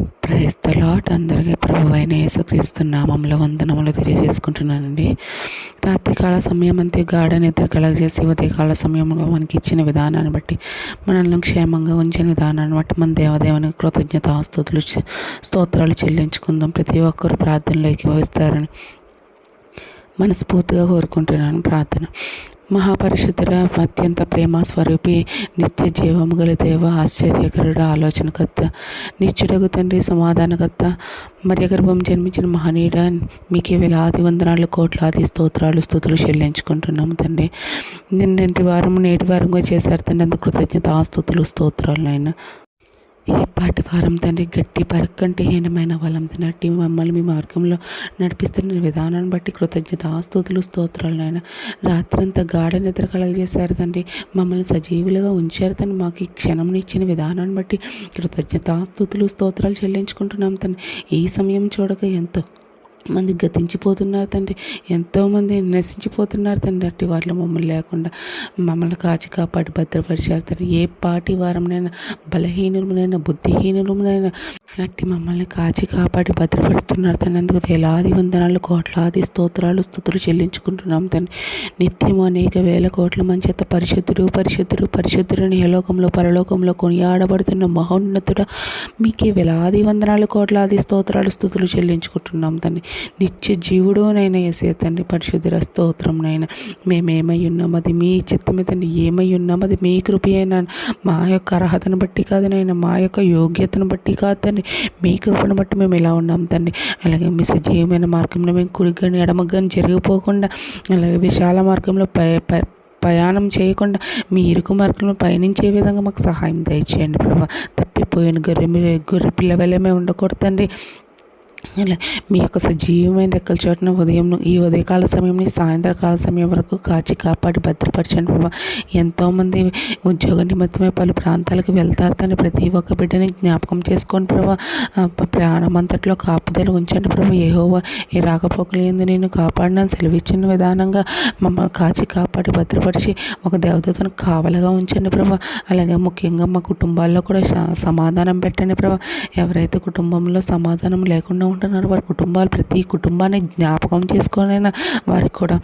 క్రైస్తలాట్ అందరికీ ప్రభు అయిన యేసుక్రీస్తు నామంలో వందనములు తెలియజేసుకుంటున్నానండి. రాత్రికాల సమయం అంతే గాఢ నిద్ర కలగజేసి ఉదయకాల సమయంలో మనకి ఇచ్చిన విధానాన్ని బట్టి మనల్ని క్షేమంగా ఉంచిన విధానాన్ని బట్టి మన దేవదేవునికి కృతజ్ఞత స్తుతులు స్తోత్రాలు చెల్లించుకుందాం. ప్రతి ఒక్కరు ప్రార్థనలోకి వస్తారని మనస్ఫూర్తిగా కోరుకుంటున్నాను. ప్రార్థన. మహాపరిశుద్ధుల అత్యంత ప్రేమ స్వరూపి నిత్య జీవము గల దేవ ఆశ్చర్యకరుడ ఆలోచనకర్త నిత్యుడగు తండ్రి సమాధానకర్త మరి గర్భం జన్మించిన మహనీయుడ మీకే వేలాది వందనాలు కోట్లాది స్తోత్రాలు స్థుతులు చెల్లించుకుంటున్నాము తండ్రి. నిన్నటి వారము నేటి వారంగా చేశారు తండ్రి అందుకు కృతజ్ఞత స్థుతులు స్తోత్రాలు అయినా ఏపాటి పాటి వారం తండ్రి గట్టి పరక్కంటే హీనమైన వాళ్ళం నట్టి మమ్మల్ని మీ మార్గంలో నడిపిస్తున్న విధానాన్ని బట్టి కృతజ్ఞత ఆస్తుతులు స్తోత్రాలు నాయన. రాత్రంతా గాఢ నిద్ర కలగజేశారు తండ్రి. మమ్మల్ని సజీవులుగా ఉంచారు తను మాకు ఈ క్షణం ఇచ్చిన విధానాన్ని బట్టి కృతజ్ఞత ఆస్తుతులు స్తోత్రాలు చెల్లించుకుంటున్నాం తండ్రి. ఈ సమయం చూడక ఎంతో మంది గతించిపోతున్నారు తండ్రి. ఎంతోమంది నశించిపోతున్నారు తండ్రి. అట్టి వాళ్ళు మమ్మల్ని లేకుండా మమ్మల్ని కాచి కాపాడి భద్రపరిచారు తండ్రి. ఏ పాటి వారంనైనా బలహీనులమునైనా బుద్ధిహీనులమునైనా అట్టి మమ్మల్ని కాచి కాపాడి భద్రపడుతున్నారు తండ్రి. అందుకు వేలాది వందనాలు కోట్లాది స్తోత్రాలు స్థుతులు చెల్లించుకుంటున్నాం తండ్రి. నిత్యము అనేక వేల కోట్ల మంచేత పరిశుద్ధుడు పరిశుద్ధుడు పరిశుద్ధుడు నియలోకంలో పరలోకంలో కొనియాడబడుతున్న మహోన్నతుడ మీకే వేలాది వందనాలు కోట్లాది స్తోత్రాలు స్థుతులు చెల్లించుకుంటున్నాం తండ్రి. నిత్య జీవుడు నైనా ఎసే తండ్రి పరిశుద్ధుల స్తోత్రం నైనా మేమేమై ఉన్నాం అది మీ చిత్తమే తండ్రి. ఏమై ఉన్నాం అది మీ అయినా మా యొక్క అర్హతను బట్టి కాదు నైనా మా యొక్క యోగ్యతను బట్టి కాదు తండ్రి. మీ కృపను బట్టి మేము ఇలా ఉన్నాం తండ్రి? అలాగే మీ సజీవమైన మార్గంలో మేము కుడిగాని ఎడమగ్గాని జరిగిపోకుండా అలాగే విశాల మార్గంలో పై ప్రయాణం చేయకుండా మీ ఇరుకు మార్గంలో పయనించే విధంగా మాకు సహాయం దయచేయండి ప్రభా. తప్పిపోయిన గొర్రె గొర్రె పిల్ల ఉండకూడదండి మేము మీ యొక్క సజీవమైన రెక్కల చోటున ఉదయం ఈ ఉదయకాల సమయం సాయంత్రకాల సమయం వరకు కాచి కాపాడి భద్రపరచండి ప్రభా. ఎంతోమంది ఉద్యోగ నిమిత్తమే పలు ప్రాంతాలకు వెళ్తారు. తను ప్రతి ఒక్క బిడ్డని జ్ఞాపకం చేసుకోండి ప్రభా. ప్రయాణం అంతట్లో కాపుదలు ఉంచండి ప్రభా. ఏహోవా ఏ రాకపోకలేదు నేను కాపాడిన సెలవిచ్చిన విధానంగా మమ్మల్ని కాచి కాపాడి భద్రపరిచి ఒక దేవదూతను కావలగా ఉంచండి ప్రభా. అలాగే ముఖ్యంగా మా కుటుంబాల్లో కూడా సమాధానం పెట్టండి ప్రభా. ఎవరైతే కుటుంబంలో సమాధానం లేకుండా ఉంటున్నారు. వారి కుటుంబాలు ప్రతి కుటుంబాన్ని జ్ఞాపకం చేసుకొనైనా? వారికి కూడా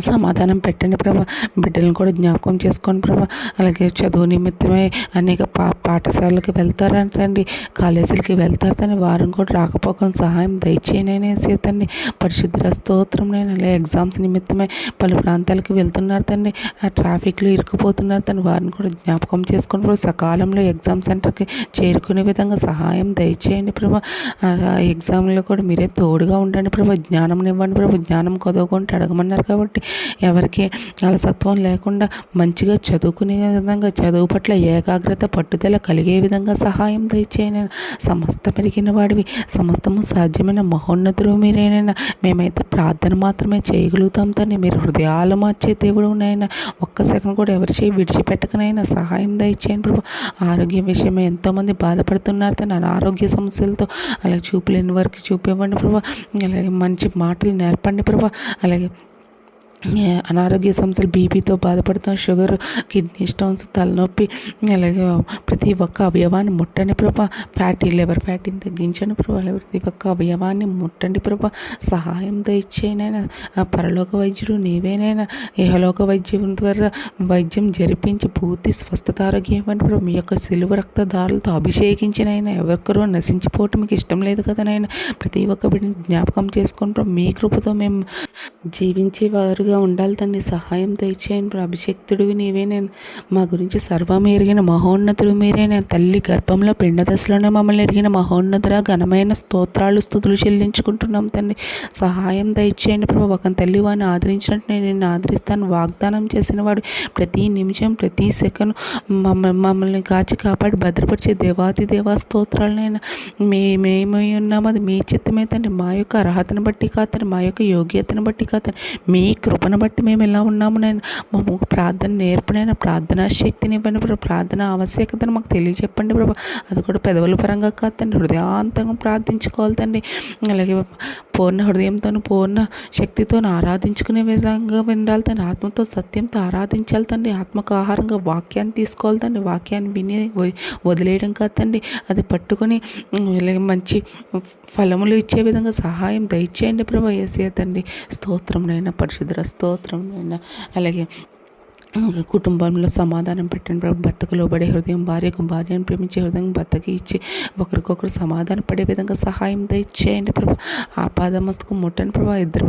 సమాధానం పెట్టండి ప్రభా. బిడ్డలను కూడా జ్ఞాపకం చేసుకోండి ప్రభా. అలాగే చదువు నిమిత్తమై అనేక పా పాఠశాలకి వెళ్తారని తండ్రి కాలేజీలకి వెళ్తారు తండ్రి వారం కూడా రాకపోకం సహాయం దయచేయనేసి తండ్రి పరిశుద్ధ స్తోత్రం నేను అలాగే ఎగ్జామ్స్ నిమిత్తమై పలు ప్రాంతాలకు వెళ్తున్నారు తండ్రి ఆ ట్రాఫిక్లో ఇరుక్కుపోతున్నారు తండ్రి వారిని కూడా జ్ఞాపకం చేసుకుని ప్రభు. సకాలంలో ఎగ్జామ్ సెంటర్కి చేరుకునే విధంగా సహాయం దయచేయండి ప్రభా. ఎగ్జామ్లో కూడా మీరే తోడుగా ఉండండి ప్రభా. జ్ఞానం ఇవ్వండి ప్రభు. జ్ఞానం కొదవకుంటే అడగమన్నారు కాబట్టి. కాబట్టి ఎవరికి అలసత్వం లేకుండా మంచిగా చదువుకునే విధంగా చదువు పట్ల ఏకాగ్రత పట్టుదల కలిగే విధంగా సహాయం దయచేయన సమస్త పెరిగిన వాడివి సమస్తము సాధ్యమైన మహోన్నతులు మీరేనైనా మేమైతే ప్రార్థన మాత్రమే చేయగలుగుతాం తని మీరు హృదయాలు మార్చే దేవుడు నైనా ఒక్క సెకండ్ కూడా ఎవరి చేయి విడిచిపెట్టకనైనా సహాయం దయచేయండి ప్రభు. ఆరోగ్య విషయమే ఎంతోమంది బాధపడుతున్నారు తన అనారోగ్య సమస్యలతో అలాగే చూపులేని వారికి చూపివ్వండి ప్రభా. అలాగే మంచి మాటలు నేర్పండి ప్రభా. అలాగే అనారోగ్య సమస్యలు బీపీతో బాధపడుతున్న షుగర్ కిడ్నీ స్టోన్స్ తలనొప్పి అలాగే ప్రతి ఒక్క అవయవాన్ని ముట్టండి ప్రభా. ఫ్యాటీ లివర్ ఫ్యాటీని తగ్గించండి ప్రభా. ప్రతి ఒక్క అవయవాన్ని ముట్టండి ప్రభా. సహాయం ఇచ్చేనైనా పరలోక వైద్యుడు నీవేనైనా ఇహలోక వైద్యం ద్వారా వైద్యం జరిపించి పూర్తి స్వస్థత ఆరోగ్యం ఇవ్వండి ప్రభు. మీ యొక్క సిలువ రక్తదారులతో అభిషేకించినైనా ఎవరికరో నశించిపోవటం మీకు ఇష్టం లేదు కదా నాయన. ప్రతి ఒక్క బిడ్డని జ్ఞాపకం చేసుకొని ప్రభు మీ కృపతో మేము జీవించేవారుగా ఉండాలి. తండ్రి సహాయం దయచేయండి అభిషక్తుడివి నీవే. నేను మా గురించి సర్వం ఎరిగిన మహోన్నతుడు మీరే. నేను తల్లి గర్భంలో పిండ దశలోనే మమ్మల్ని ఎరిగిన మహోన్నతుడ. ఘనమైన స్తోత్రాలు స్థుతులు చెల్లించుకుంటున్నాం. తండ్రి సహాయం దయచేయండి ప్రభు. ఒక తల్లి వాడిని ఆదరించినట్టు నేను నిన్ను ఆదరిస్తాను. వాగ్దానం చేసిన వాడు ప్రతి నిమిషం ప్రతి సెకండ్ మమ్మ మమ్మల్ని కాచి కాపాడి భద్రపరిచే దేవాతి దేవా స్తోత్రాలనైనా మేమేమై ఉన్నాము అది మీ చిత్తమే తండ్రి. మా యొక్క అర్హతను బట్టి కాదని మా యొక్క యోగ్యతను బట్టి కాదని మీ కృపను బట్టి మేము ఎలా ఉన్నాము నేను మాకు ప్రార్థన నేర్పునైన ప్రార్థనా శక్తిని ఇవ్వండి ప్రభు. ప్రార్థన ఆవశ్యకతను మాకు తెలియజెప్పండి ప్రభు. అది కూడా పెదవుల పరంగా కాదు తండ్రి. హృదయాంతంగా ప్రార్థించుకోవాలి తండ్రి. అలాగే పూర్ణ హృదయంతో పూర్ణ శక్తితో ఆరాధించుకునే విధంగా వినాలి తండ్రి. ఆత్మతో సత్యంతో ఆరాధించాలి తండ్రి. ఆత్మకు ఆహారంగా వాక్యాన్ని తీసుకోవాలి తండ్రి. వాక్యాన్ని విని వదిలేయడం కాదు తండ్రి. అది పట్టుకొని మంచి ఫలములు ఇచ్చే విధంగా సహాయం దయచేయండి ప్రభు ఏసీ తండ్రి. స్తోత్రంనైనా పరిశుద్ర స్తోత్రంనైనా అలాగే కుటుంబంలో సమాధానం పెట్టండి ప్రభు భర్తకు లోబడే హృదయం భార్యకు భార్యను ప్రేమించే హృదయం భర్తకి ఇచ్చి. ఒకరికొకరు సమాధానం పడే విధంగా సహాయం దయచేయండి ప్రభు. ఆపాదమస్తకు ముట్టని ప్రభు. ఇద్దరు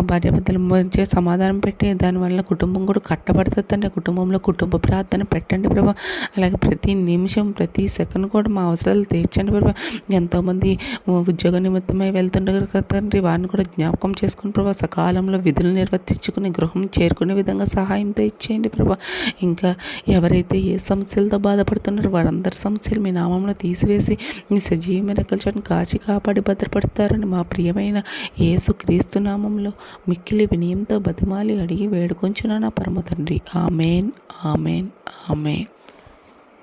భార్య భర్తల మధ్య సమాధానం పెట్టి దానివల్ల కుటుంబం కూడా కట్టబడుతుందండి. కుటుంబంలో కుటుంబ ప్రార్థన పెట్టండి ప్రభు. అలాగే ప్రతి నిమిషం ప్రతి సెకండ్ కూడా మా అవసరాలు తీర్చండి ప్రభు. ఎంతోమంది ఉద్యోగ నిమిత్తమై వెళ్తుండగా కదండి వారిని కూడా జ్ఞాపకం చేసుకుని ప్రభు సకాలంలో విధులు నిర్వర్తించుకుని గృహం చేరుకునే విధంగా సహాయం తెచ్చేయండి చేయండి ప్రభా. ఇంకా ఎవరైతే ఏ సమస్యలతో బాధపడుతున్నారో వారందరి సమస్యలు మీ నామంలో తీసివేసి మీ సజీవమైన కలిసి కాచి కాపాడి భద్రపడతారని మా ప్రియమైన యేసు క్రీస్తు నామంలో మిక్కిలి వినయంతో బతిమాలి అడిగి వేడుకొంచున నా పరమ తండ్రి. Amen amen amen.